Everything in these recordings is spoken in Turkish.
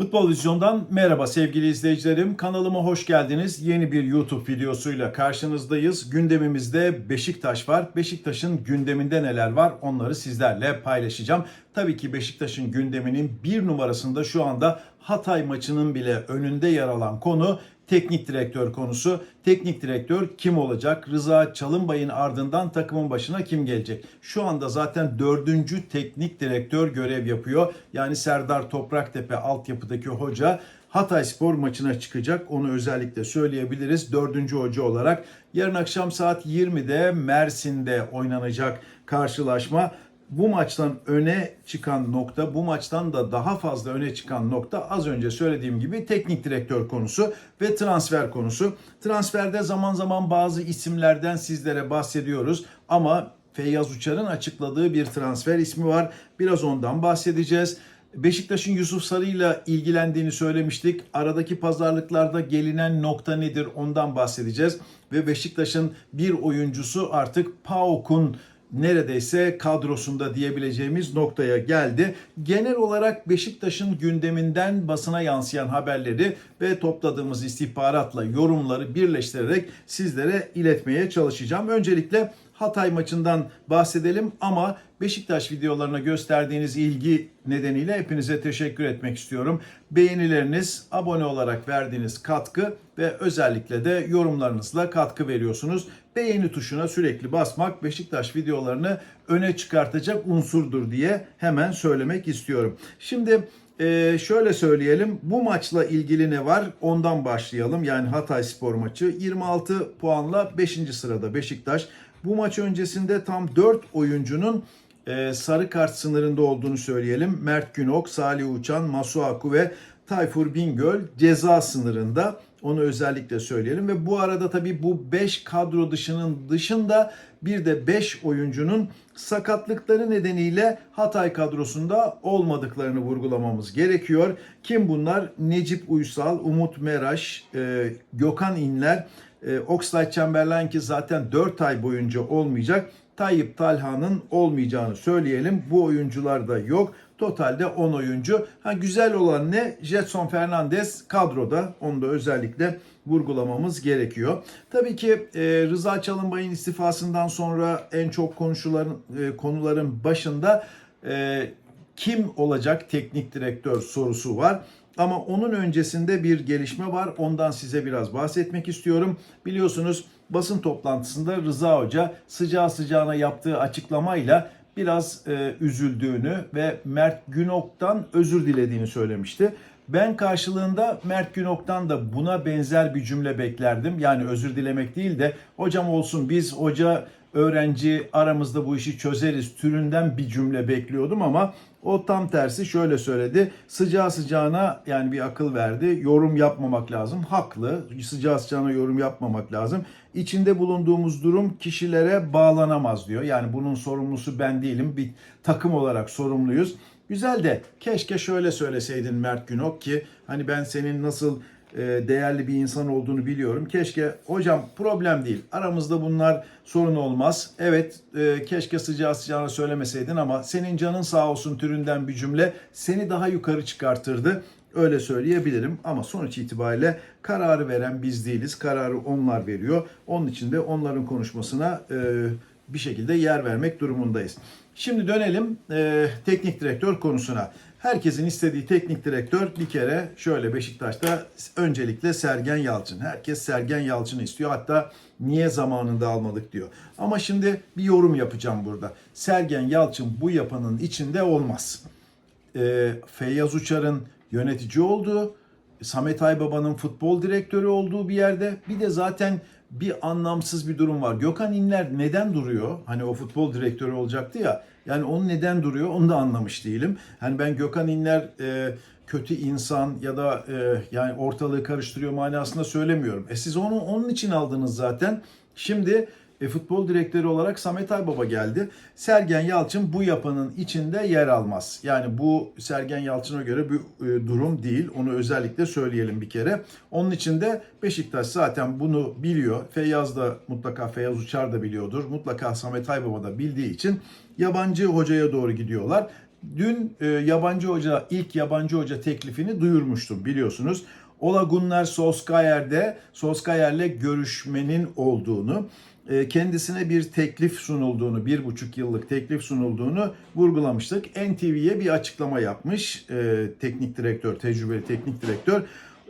Futbol Vizyon'dan merhaba sevgili izleyicilerim. Kanalıma hoş geldiniz. Yeni bir YouTube videosuyla karşınızdayız. Gündemimizde Beşiktaş var. Beşiktaş'ın gündeminde neler var onları sizlerle paylaşacağım. Tabii ki Beşiktaş'ın gündeminin bir numarasında şu anda Hatay maçının bile önünde yer alan konu teknik direktör konusu. Teknik direktör kim olacak? Rıza Çalınbay'ın ardından takımın başına kim gelecek? Şu anda zaten dördüncü teknik direktör görev yapıyor. Yani Serdar Topraktepe altyapıdaki hoca Hatay Spor maçına çıkacak. Onu özellikle söyleyebiliriz. Dördüncü hoca olarak. Yarın akşam saat 20'de Mersin'de oynanacak karşılaşma bu maçtan öne çıkan nokta, bu maçtan da daha fazla öne çıkan nokta az önce söylediğim gibi teknik direktör konusu ve transfer konusu. Transferde zaman zaman bazı isimlerden sizlere bahsediyoruz ama Feyyaz Uçar'ın açıkladığı bir transfer ismi var. Biraz ondan bahsedeceğiz. Beşiktaş'ın Yusuf Sarı'yla ilgilendiğini söylemiştik. Aradaki pazarlıklarda gelinen nokta nedir ondan bahsedeceğiz. Ve Beşiktaş'ın bir oyuncusu artık PAOK'un neredeyse kadrosunda diyebileceğimiz noktaya geldi. Genel olarak Beşiktaş'ın gündeminden basına yansıyan haberleri ve topladığımız istihbaratla yorumları birleştirerek sizlere iletmeye çalışacağım. Öncelikle Hatay maçından bahsedelim ama Beşiktaş videolarına gösterdiğiniz ilgi nedeniyle hepinize teşekkür etmek istiyorum. Beğenileriniz, abone olarak verdiğiniz katkı ve özellikle de yorumlarınızla katkı veriyorsunuz. Beğeni tuşuna sürekli basmak Beşiktaş videolarını öne çıkartacak unsurdur diye hemen söylemek istiyorum. Şimdi ee, şöyle söyleyelim. Bu maçla ilgili ne var? Ondan başlayalım. Yani Hatay Spor maçı 26 puanla 5. sırada Beşiktaş. Bu maç öncesinde tam 4 oyuncunun e, sarı kart sınırında olduğunu söyleyelim. Mert Günok, Salih Uçan, Masuaku ve Tayfur Bingöl ceza sınırında. Onu özellikle söyleyelim ve bu arada tabii bu 5 kadro dışının dışında bir de 5 oyuncunun sakatlıkları nedeniyle Hatay kadrosunda olmadıklarını vurgulamamız gerekiyor. Kim bunlar? Necip Uysal, Umut Meraş, e, Gökhan İnler, e, Oxlade Chamberlain ki zaten 4 ay boyunca olmayacak. Tayyip Talha'nın olmayacağını söyleyelim. Bu oyuncular da yok. Totalde 10 oyuncu. Ha güzel olan ne? Jetson Fernandez kadroda. Onu da özellikle vurgulamamız gerekiyor. Tabii ki e, Rıza Çalınbay'ın istifasından sonra en çok konuşulan e, konuların başında e, kim olacak teknik direktör sorusu var. Ama onun öncesinde bir gelişme var. Ondan size biraz bahsetmek istiyorum. Biliyorsunuz basın toplantısında Rıza Hoca sıcağı sıcağına yaptığı açıklamayla biraz e, üzüldüğünü ve Mert Günok'tan özür dilediğini söylemişti. Ben karşılığında Mert Günok'tan da buna benzer bir cümle beklerdim. Yani özür dilemek değil de hocam olsun biz hoca öğrenci aramızda bu işi çözeriz türünden bir cümle bekliyordum ama o tam tersi şöyle söyledi. Sıcağı sıcağına yani bir akıl verdi. Yorum yapmamak lazım. Haklı. Sıcağı sıcağına yorum yapmamak lazım. İçinde bulunduğumuz durum kişilere bağlanamaz diyor. Yani bunun sorumlusu ben değilim. Bir takım olarak sorumluyuz. Güzel de keşke şöyle söyleseydin Mert Günok ki hani ben senin nasıl değerli bir insan olduğunu biliyorum. Keşke hocam problem değil. Aramızda bunlar sorun olmaz. Evet e, keşke sıcağı sıcağına söylemeseydin ama senin canın sağ olsun türünden bir cümle seni daha yukarı çıkartırdı. Öyle söyleyebilirim ama sonuç itibariyle kararı veren biz değiliz. Kararı onlar veriyor. Onun için de onların konuşmasına e, bir şekilde yer vermek durumundayız. Şimdi dönelim e, teknik direktör konusuna. Herkesin istediği teknik direktör bir kere şöyle Beşiktaş'ta öncelikle Sergen Yalçın. Herkes Sergen Yalçın'ı istiyor. Hatta niye zamanında almadık diyor. Ama şimdi bir yorum yapacağım burada. Sergen Yalçın bu yapanın içinde olmaz. E, Feyyaz Uçar'ın yönetici olduğu, Samet Aybaba'nın futbol direktörü olduğu bir yerde bir de zaten bir anlamsız bir durum var. Gökhan İnler neden duruyor? Hani o futbol direktörü olacaktı ya. Yani onun neden duruyor onu da anlamış değilim. Hani ben Gökhan İnler e, kötü insan ya da e, yani ortalığı karıştırıyor manasında söylemiyorum. E siz onu onun için aldınız zaten. Şimdi e, futbol direktörü olarak Samet Aybaba geldi. Sergen Yalçın bu yapanın içinde yer almaz. Yani bu Sergen Yalçın'a göre bir e, durum değil. Onu özellikle söyleyelim bir kere. Onun için de Beşiktaş zaten bunu biliyor. Feyyaz da mutlaka Feyyaz Uçar da biliyordur. Mutlaka Samet Aybaba da bildiği için yabancı hocaya doğru gidiyorlar. dün e, yabancı hoca ilk yabancı hoca teklifini duyurmuştum biliyorsunuz. Ola Gunnar Solskjaer'de Solskjaer'le görüşmenin olduğunu, kendisine bir teklif sunulduğunu, bir buçuk yıllık teklif sunulduğunu vurgulamıştık. NTV'ye bir açıklama yapmış e, teknik direktör, tecrübeli teknik direktör.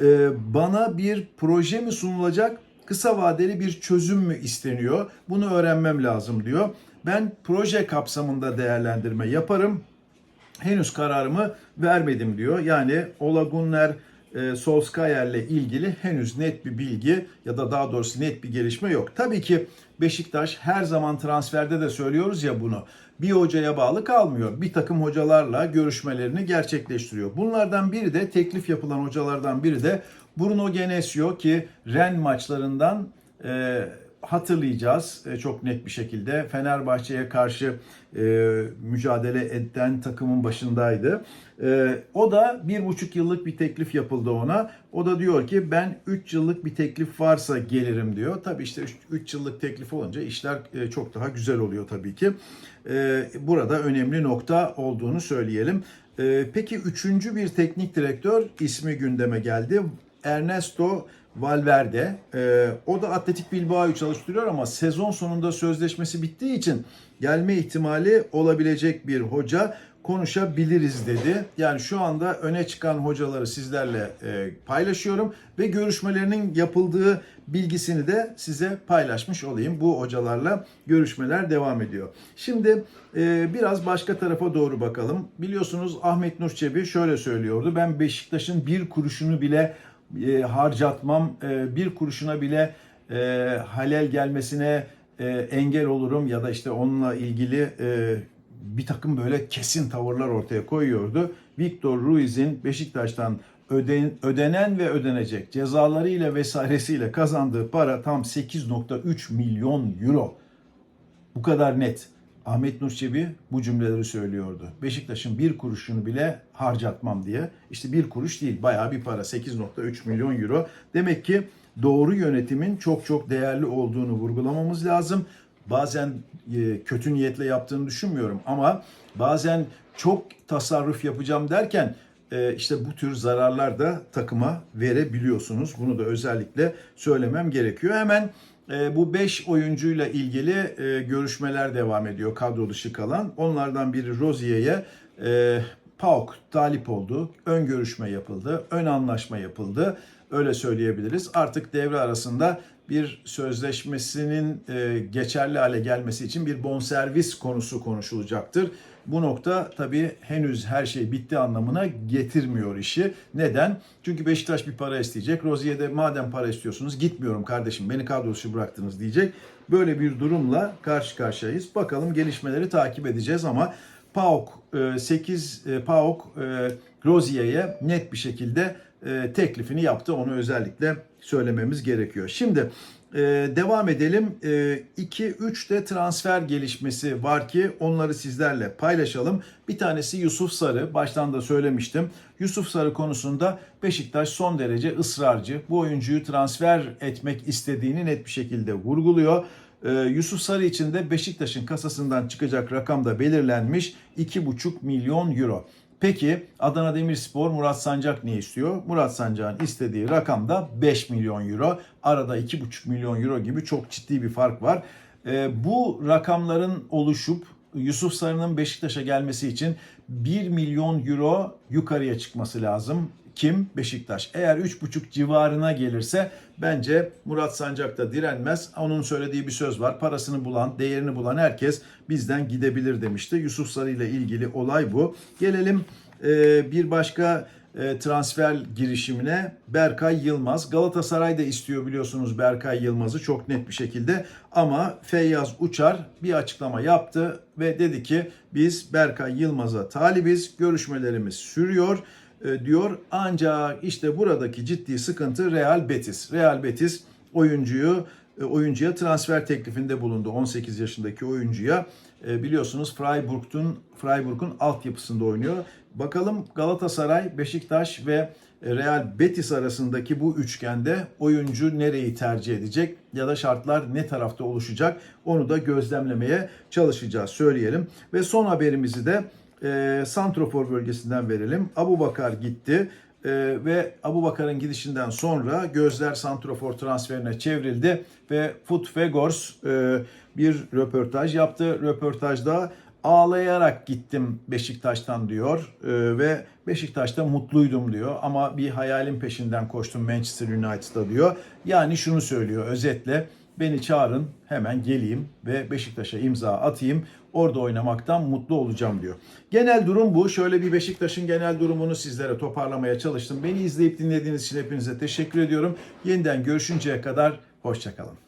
E, bana bir proje mi sunulacak, kısa vadeli bir çözüm mü isteniyor? Bunu öğrenmem lazım diyor. Ben proje kapsamında değerlendirme yaparım. Henüz kararımı vermedim diyor. Yani Ola Gunnar e, Solskjaer'le ilgili henüz net bir bilgi ya da daha doğrusu net bir gelişme yok. Tabii ki Beşiktaş her zaman transferde de söylüyoruz ya bunu. Bir hocaya bağlı kalmıyor. Bir takım hocalarla görüşmelerini gerçekleştiriyor. Bunlardan biri de teklif yapılan hocalardan biri de Bruno Genesio ki Ren maçlarından e, hatırlayacağız e, çok net bir şekilde. Fenerbahçe'ye karşı e, mücadele eden takımın başındaydı. E, o da bir buçuk yıllık bir teklif yapıldı ona. O da diyor ki ben 3 yıllık bir teklif varsa gelirim diyor. Tabii işte 3 yıllık teklif olunca işler çok daha güzel oluyor tabii ki. Burada önemli nokta olduğunu söyleyelim. Peki üçüncü bir teknik direktör ismi gündeme geldi. Ernesto Valverde. E, o da Atletik Bilbao'yu çalıştırıyor ama sezon sonunda sözleşmesi bittiği için gelme ihtimali olabilecek bir hoca konuşabiliriz dedi. Yani şu anda öne çıkan hocaları sizlerle e, paylaşıyorum ve görüşmelerinin yapıldığı bilgisini de size paylaşmış olayım. Bu hocalarla görüşmeler devam ediyor. Şimdi e, biraz başka tarafa doğru bakalım. Biliyorsunuz Ahmet Nur Çebi şöyle söylüyordu. Ben Beşiktaş'ın bir kuruşunu bile e, harcatmam, e, bir kuruşuna bile e, halel gelmesine e, engel olurum ya da işte onunla ilgili e, bir takım böyle kesin tavırlar ortaya koyuyordu. Victor Ruiz'in Beşiktaş'tan öden, ödenen ve ödenecek cezalarıyla vesairesiyle kazandığı para tam 8.3 milyon euro. Bu kadar net. Ahmet Nur bu cümleleri söylüyordu. Beşiktaş'ın bir kuruşunu bile harcatmam diye. İşte bir kuruş değil bayağı bir para 8.3 milyon euro. Demek ki doğru yönetimin çok çok değerli olduğunu vurgulamamız lazım. Bazen e, kötü niyetle yaptığını düşünmüyorum ama bazen çok tasarruf yapacağım derken işte bu tür zararlar da takıma verebiliyorsunuz. Bunu da özellikle söylemem gerekiyor. Hemen e, bu 5 oyuncuyla ilgili e, görüşmeler devam ediyor kadro dışı kalan. Onlardan biri Rozier'e e, PAOK talip oldu. Ön görüşme yapıldı. Ön anlaşma yapıldı. Öyle söyleyebiliriz. Artık devre arasında bir sözleşmesinin e, geçerli hale gelmesi için bir bonservis konusu konuşulacaktır. Bu nokta tabii henüz her şey bitti anlamına getirmiyor işi. Neden? Çünkü Beşiktaş bir para isteyecek. Rozier de madem para istiyorsunuz gitmiyorum kardeşim beni kadro dışı bıraktınız diyecek. Böyle bir durumla karşı karşıyayız. Bakalım gelişmeleri takip edeceğiz ama PAOK 8 PAOK Rozier'e net bir şekilde e, teklifini yaptı. Onu özellikle söylememiz gerekiyor. Şimdi e, devam edelim. 2-3 de transfer gelişmesi var ki onları sizlerle paylaşalım. Bir tanesi Yusuf Sarı. Baştan da söylemiştim. Yusuf Sarı konusunda Beşiktaş son derece ısrarcı. Bu oyuncuyu transfer etmek istediğini net bir şekilde vurguluyor. Ee, Yusuf Sarı için de Beşiktaş'ın kasasından çıkacak rakam da belirlenmiş 2,5 milyon euro. Peki Adana Demirspor Murat Sancak ne istiyor? Murat Sancak'ın istediği rakam da 5 milyon euro. Arada 2,5 milyon euro gibi çok ciddi bir fark var. Ee, bu rakamların oluşup Yusuf Sarı'nın Beşiktaş'a gelmesi için 1 milyon euro yukarıya çıkması lazım. Kim? Beşiktaş. Eğer 3,5 civarına gelirse bence Murat Sancak da direnmez. Onun söylediği bir söz var. Parasını bulan, değerini bulan herkes bizden gidebilir demişti. Yusuf Sarı ile ilgili olay bu. Gelelim e, bir başka e, transfer girişimine Berkay Yılmaz. Galatasaray da istiyor biliyorsunuz Berkay Yılmaz'ı çok net bir şekilde ama Feyyaz Uçar bir açıklama yaptı ve dedi ki biz Berkay Yılmaz'a talibiz. Görüşmelerimiz sürüyor diyor. Ancak işte buradaki ciddi sıkıntı Real Betis. Real Betis oyuncuyu e, oyuncuya transfer teklifinde bulundu. 18 yaşındaki oyuncuya e, biliyorsunuz Freiburg'un Freiburg'un altyapısında oynuyor. Bakalım Galatasaray, Beşiktaş ve Real Betis arasındaki bu üçgende oyuncu nereyi tercih edecek ya da şartlar ne tarafta oluşacak onu da gözlemlemeye çalışacağız söyleyelim. Ve son haberimizi de e, Santrofor bölgesinden verelim. Abu Bakar gitti e, ve Abu Bakar'ın gidişinden sonra gözler Santrofor transferine çevrildi ve Foot Fegors e, bir röportaj yaptı. Röportajda ağlayarak gittim Beşiktaş'tan diyor E, ve Beşiktaş'ta mutluydum diyor ama bir hayalin peşinden koştum Manchester United'da diyor. Yani şunu söylüyor özetle beni çağırın hemen geleyim ve Beşiktaş'a imza atayım. Orada oynamaktan mutlu olacağım diyor. Genel durum bu. Şöyle bir Beşiktaş'ın genel durumunu sizlere toparlamaya çalıştım. Beni izleyip dinlediğiniz için hepinize teşekkür ediyorum. Yeniden görüşünceye kadar hoşçakalın.